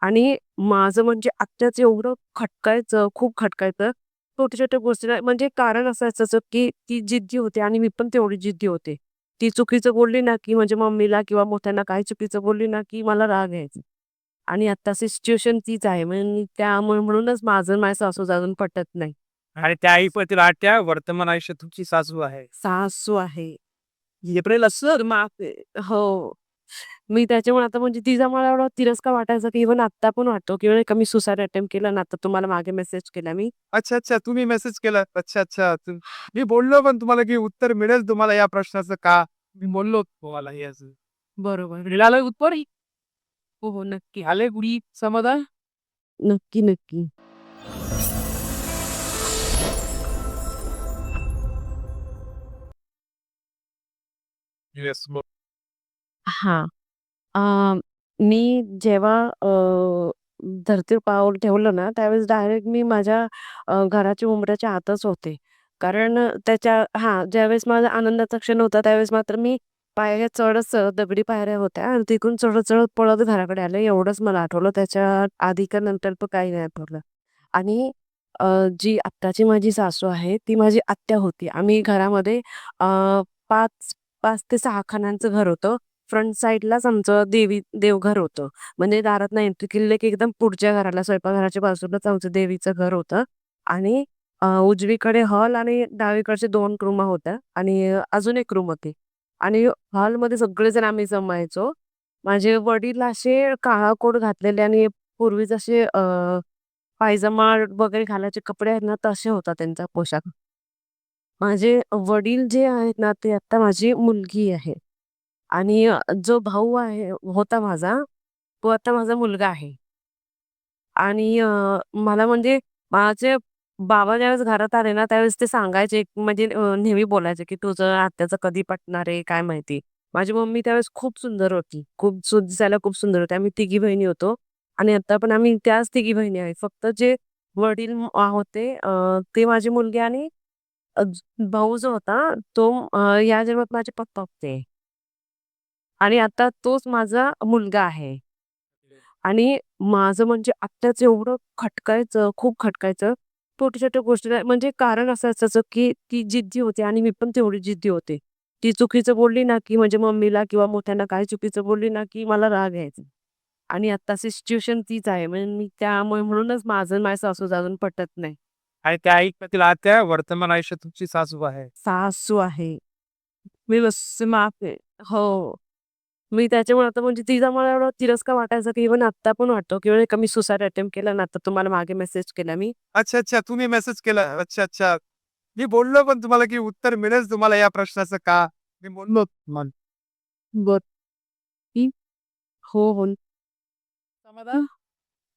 आणि माझं म्हणजे आत्याचं एवढं खटकायचं, खूप खटकायचं. छोट्या-छोट्या गोष्टीला म्हणजे कारण असं असायचं, की ती जिद्दी होती आणि मी पण तेवढी जिद्दी होते. ती चुकीचं बोलली ना, की म्हणजे मम्मीला किंवा मोठ्यांना काही चुकीचं बोलली ना, की मला राग यायचा. आणि आत्ताची सिच्युएशन तीच आहे. म्हणजे त्यामुळे म्हणूनच माझं आणि माझ्या सासूचं अजून पटत नाही. आणि त्या आईपती आट्या वर्तमान आयुष्यात तुमची सासू आहे. सासू आहे. एप्रिल असं माफ आहे. हो. मी त्याच्यामुळे आता म्हणजे तिचा मला एवढा तिरस्कार वाटायचा, की इव्हन आत्ता पण वाटतो, की नाही का मी सुसाईड अटेम्प्ट केला ना, आता तुम्हाला मागे मेसेज केला मी. अच्छा, अच्छा. तुम्ही मेसेज केला. अच्छा, अच्छा. तुम मी बोललो पण तुम्हाला, की उत्तर मिळेल तुम्हाला या प्रश्नाचं का? मी बोललो तुम्हाला हे असं. बरोबर. मिळालं उत्तर? हो, हो. नक्की. आले गुढी समाधान? नक्की, नक्की. येस. मग हां. अ, मी जेव्हा अ, धरतीवर पाऊल ठेवलं ना, त्यावेळेस डायरेक्ट मी माझ्या अ, घराच्या उंबऱ्याच्या आतच होते. कारण अ, त्याच्या हां, ज्यावेळेस माझा आनंदाचा क्षण होता, त्यावेळेस मात्र मी पायऱ्या चढत-चढत दगडी पायऱ्या होत्या आणि तिकडून चढत-चढत पळत घराकडे आले, एवढंच मला आठवलं. त्याच्या आधी का नंतर पण काही नाही आठवलं. आणि अ, जी आत्ताची माझी सासू आहे, ती माझी आत्या होती. आम्ही घरामध्ये अ, 5 5 ते 6 खानांचं घर होतं. फ्रंट साईडलाच आमचं देवी देवघर होतं. म्हणजे दारातनं एंट्री केलेलं की एकदम पुढच्या घराला स्वयंपाकघराच्या बाजूलाच आमचं देवीचं घर होतं. आणि उजवीकडे हॉल आणि डावीकडचे दोन रूम होत्या आणि अजून एक रूम होती. आणि हॉलमध्ये सगळेजण आम्ही जमायचो. माझे वडील असे काळा कोट घातलेले आणि पूर्वी असे पायजमा वगैरे घालायचे कपडे आहेत ना, तसे होता त्यांचा पोशाख. माझे वडील जे आहेत ना, ते आता माझी मुलगी आहे. आणि जो भाऊ आहे होता माझा, तो आता माझा मुलगा आहे. आणि अ, मला म्हणजे माझे बाबा ज्यावेळेस घरात आले ना, त्यावेळेस ते सांगायचे म्हणजे अ, नेहमी बोलायचे, की "तुझं आत्याचं कधी पटणार आहे, काय माहिती." माझी मम्मी त्यावेळेस खूप सुंदर होती. खूप सु दिसायला खूप सुंदर होती. आम्ही तिघी बहिणी होतो आणि आता पण आम्ही त्याच तिघी बहिणी आहे फक्त जे वडील अ, होते अ, ते माझी मुलगी आणि अ, भाऊ जो होता तो अ, या जन्मात माझे पप्पा होते. आणि आता तोच माझा मुलगा आहे. आणि माझं म्हणजे आत्याचं एवढं खटकायचं, खूप खटकायचं. छोट्या-छोट्या गोष्टीला म्हणजे कारण असं असायचं, की ती जिद्दी होती आणि मी पण तेवढी जिद्दी होते. ती चुकीचं बोलली ना, की म्हणजे मम्मीला किंवा मोठ्यांना काही चुकीचं बोलली ना, की मला राग यायचा. आणि आत्ताची सिच्युएशन तीच आहे. म्हणजे मी त्यामुळे म्हणूनच माझं आणि माझ्या सासूचं अजून पटत नाही. आणि त्या आईपती आट्या वर्तमान आयुष्यात तुमची सासू आहे. सासू आहे. मी बस माफ आहे. हो. मी त्याच्यामुळे आता म्हणजे तिचा मला एवढा तिरस्कार वाटायचा, की इव्हन आत्ता पण वाटतो, की का मी सुसाईड अटेम्प्ट केला ना, तर तुम्हाला मागे मेसेज केला मी. अच्छा, अच्छा. तुम्ही मेसेज केला. अच्छा, अच्छा. मी बोललो पण तुम्हाला, की उत्तर मिळेल तुम्हाला या प्रश्नाचं का? मी बोललो. बरं. की हो, हो. समाधान?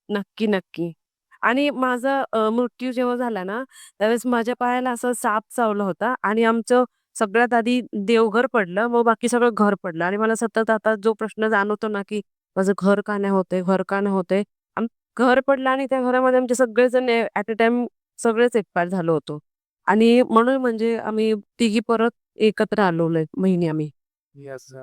नक्की, नक्की. आणि माझा अ, मृत्यू जेव्हा झाला ना, त्यावेळेस माझ्या पायाला असा साप चावला होता आणि आमचं सगळ्यात आधी देवघर पडलं, मग बाकी सगळं घर पडलं आणि मला सतत आता जो प्रश्न जाणवतो ना, की माझं घर का नाही होतंय, घर का नाही होतंय? आम घर पडलं आणि त्या घरामध्ये आमचे सगळेजण ए ॲट अ टाईम सगळेच एक्सपायर झालो होतो. आणि म्हणून म्हणजे आम्ही तिघी परत एकत्र आलोय महिने आम्ही. येस.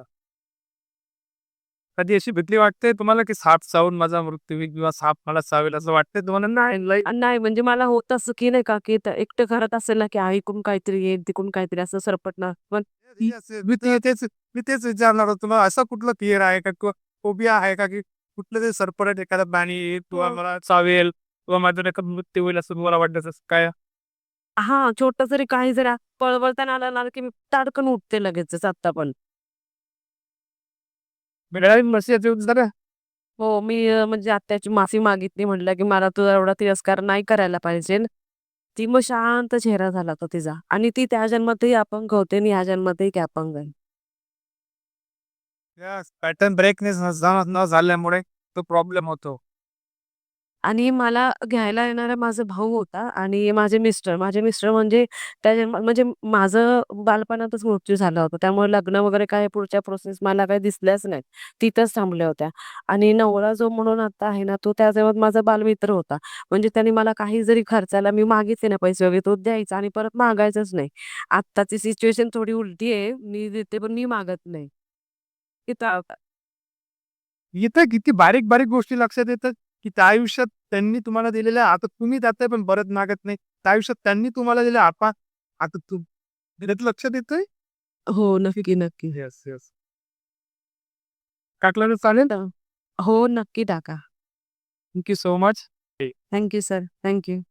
कधी अशी भीती वाटते तुम्हाला, की साप चावून माझा मृत्यू होईल किंवा साप मला चावेल असं वाटतंय तुम्हाला? नाही, लई नाही म्हणजे मला होत असं, की नाही का, की त एकटं घरात असेल ना, की आ इकडून काहीतरी येईल, तिकडून काहीतरी असं सरपटणार. पण ती. मी ते तेच मी तेच विचारणार होतो. तुम्हाला असं कुठलं फिअर आहे का किंवा फोबिया आहे का, की कुठलं ते सरपटत एखादा प्राणी येईल किंवा हो. मला चावेल किंवा माझा एखादा मृत्यू होईल असं तुम्हाला वाटतं असं काय? हां, छोटं जरी काही जरी पळवळताना आलं ना, की मी ताडकन उठते लगेचच आत्ता पण. मिळाली येऊन जरा हो, मी अ, म्हणजे आत्याची माफी मागितली. म्हटलं, की मला तुझा एवढा तिरस्कार नाही करायला पाहिजे. ती मग शांत चेहरा झाला तो तिचा आणि ती त्या जन्मातही अपंग होते आणि ह्या जन्मातही ती अपंग आहे. पॅटर्न ब्रेकनेस न न झाल्यामुळे तो प्रॉब्लेम होतो. आणि मला घ्यायला येणारा माझा भाऊ होता आणि माझे मिस्टर. माझे मिस्टर म्हणजे त्या म्हणजे माझं बालपणातच मृत्यू झाला होता. त्यामुळे लग्न वगैरे काही पुढच्या प्रोसेस मला काही दिसल्याच नाहीत. तिथंच थांबल्या होत्या. आणि नवरा जो म्हणून आता आहे ना, तो त्या जेव्हा माझा बालमित्र होता. म्हणजे त्याने मला काही जरी खर्चाला मी मागितले ना पैसे वगैरे, तो द्यायचा आणि परत मागायचाच नाही. आत्ताची सिच्युएशन थोडी उलटी आहे. मी देते पण मी मागत नाही. इथं इथं किती बारीक-बारीक गोष्टी लक्षात येतात. की त्या आयुष्यात त्यांनी तुम्हाला दिलेल्या आता तुम्ही जाताय पण परत मागत नाही त्या आयुष्यात त्यांनी तुम्हाला दिले आता आता तू त्यात लक्षात येतंय हो, नक्की, नक्की. येस येस टाकलं तर चालेल हो, नक्की टाका. Thank you so much thank you sir. Thank you.